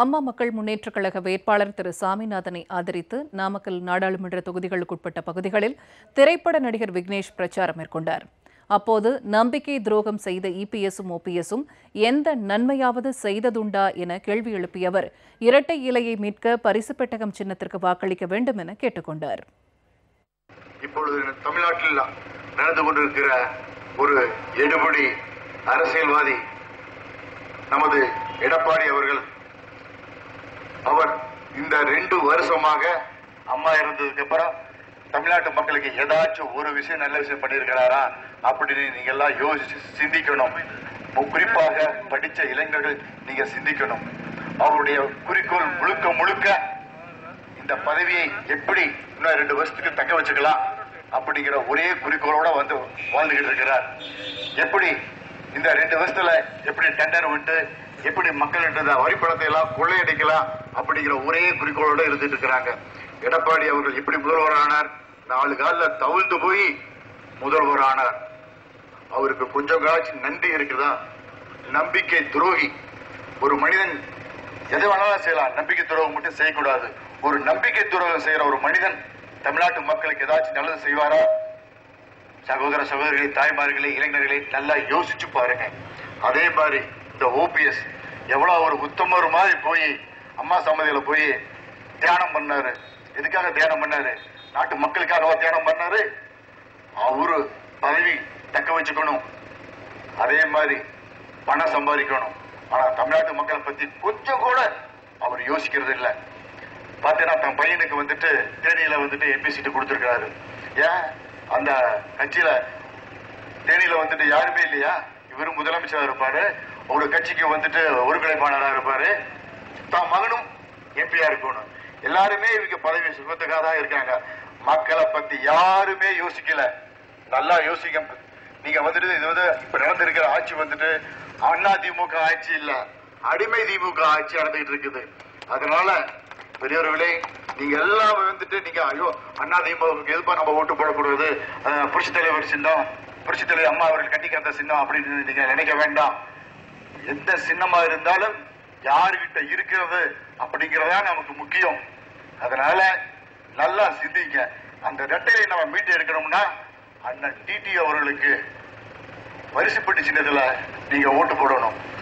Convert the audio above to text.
அம்மா மக்கள் முன்னேற்றக் கழக வேட்பாளர் திரு சாமிநாதனை ஆதரித்து நாமக்கல் நாடாளுமன்ற தொகுதிகளுக்குட்பட்ட பகுதிகளில் திரைப்பட நடிகர் விக்னேஷ் பிரச்சாரம் மேற்கொண்டார். அப்போது நம்பிக்கை துரோகம் செய்த இபிஎஸும் ஓபிஎஸும் எந்த நன்மையாவது செய்ததுண்டா என கேள்வி எழுப்பிய அவர் இரட்டை இலையை மீட்க பரிசு பெட்டகம் சின்னத்திற்கு வாக்களிக்க வேண்டும் என கேட்டுக்கொண்டார். இப்பொழுது தமிழ்நாட்டில் நடந்து கொண்டிருக்கிற ஒரு எடுபடி அரசியல்வாதி நமது எடப்பாடி அவர்கள் இந்த ரெண்டு வருஷமாக அம்மா இருந்ததுக்கு அப்புறம் தமிழ்நாட்டு மக்களுக்கு ஏதாச்சும் ஒரு விஷயம் நல்ல விஷயம் பண்ணியிருக்கிறாரா அப்படின்னு நீங்க எல்லாம் யோசிச்சு சிந்திக்கணும். குறிப்பாக படிச்ச இளைஞர்கள் நீங்க சிந்திக்கணும். அவருடைய குறிக்கோள் முழுக்க முழுக்க இந்த பதவியை எப்படி இன்னும் ரெண்டு வருஷத்துக்கு தக்க வச்சுக்கலாம் அப்படிங்கிற ஒரே குறிக்கோளோட வந்து வாழ்ந்துகிட்டு இருக்கிறார். எப்படி இந்த ரெண்டு வருஷத்துல எப்படி டெண்டர் விட்டு எப்படி மக்கள்கிட்ட வரிப்பணத்தை எல்லாம் கொள்ளையடிக்கலாம் அப்படிங்கிற ஒரே குறிக்கோளோட இருந்துட்டு இருக்கிறாங்க. எடப்பாடி அவர்கள் எப்படி முதல்வர் ஆனார் நாலு காலில் தவிழ்ந்து போய் முதல்வர் ஆனார் அவருக்கு கொஞ்சம் காலச்சு நன்றி இருக்குதா? நம்பிக்கை துரோகி. ஒரு மனிதன் எதை வேணாலும் செய்யலாம். நம்பிக்கை துரோகம் மட்டும் செய்யக்கூடாது. ஒரு நம்பிக்கை துரோகம் செய்யற ஒரு மனிதன் தமிழ்நாட்டு மக்களுக்கு ஏதாச்சும் நல்லது செய்வாரா? சகோதர சகோதரிகளை தாய்மார்களே இளைஞர்களே நல்லா யோசிச்சு பாருங்க. அதே மாதிரி இந்த ஓபிஎஸ் எவ்வளவு ஒரு உத்தமர் மாதிரி போய் அம்மா சமதியில போய் தியானம் பண்ணாரு. எதுக்காக தியானம் பண்ணாரு? நாட்டு மக்களுக்காகவா தியானம் பண்ணாரு? அவரு பதவி தக்க வச்சுக்கணும். அதே மாதிரி பணம் சம்பாதிக்கணும். ஆனா தமிழ்நாட்டு மக்களை பத்தி கொஞ்சம் கூட அவர் யோசிக்கிறது இல்ல. பாத்தீங்கன்னா தன் பையனுக்கு வந்துட்டு தேனியில வந்துட்டு எம்பி சீட்டு கொடுத்துருக்காரு ஏன்? அந்த கட்சியில தேனியில வந்துட்டு யாருமே இல்லையா? இவரும் முதலமைச்சரா இருப்பாரு. ஒரு கட்சிக்கு வந்துட்டு ஒருங்கிணைப்பாளராக இருப்பாரு. தான் மகனும் எம்பியா இருக்கணும் எல்லாருமே இவங்க பதவி சுகத்துக்காக தான் இருக்காங்க. மக்களை பத்தி யாருமே யோசிக்கல. நல்லா யோசிக்க நீங்க வந்துட்டு இது வந்து இப்ப நடந்திருக்கிற ஆட்சி வந்துட்டு அண்ணா திமுக ஆட்சி இல்ல அடிமை திமுக ஆட்சி நடந்துகிட்டு இருக்குது. அதனால பெரியவர்களே நீங்க எல்லாம் வந்துட்டு நீங்க ஐயோ அண்ணா திமுக எதுப்பா நம்ம ஓட்டு போடக்கூடாது? புரட்சி தலைவர் சின்னம் புரட்சி தலைவர் அம்மா அவர்கள் கட்டி கந்த சின்னம் அப்படின்னு நீங்க நினைக்க வேண்டாம். எந்த சின்னமா இருந்தாலும் யாருகிட்ட இருக்கிறது அப்படிங்கறதா நமக்கு முக்கியம். அதனால நல்லா சிந்திங்க. அந்த ரெட்டையை நம்ம மீட்டு எடுக்கணும்னா அண்ணன் டிடி அவர்களுக்கு வரிசைப்பட்டு சின்னதுல நீங்க ஓட்டு போடணும்.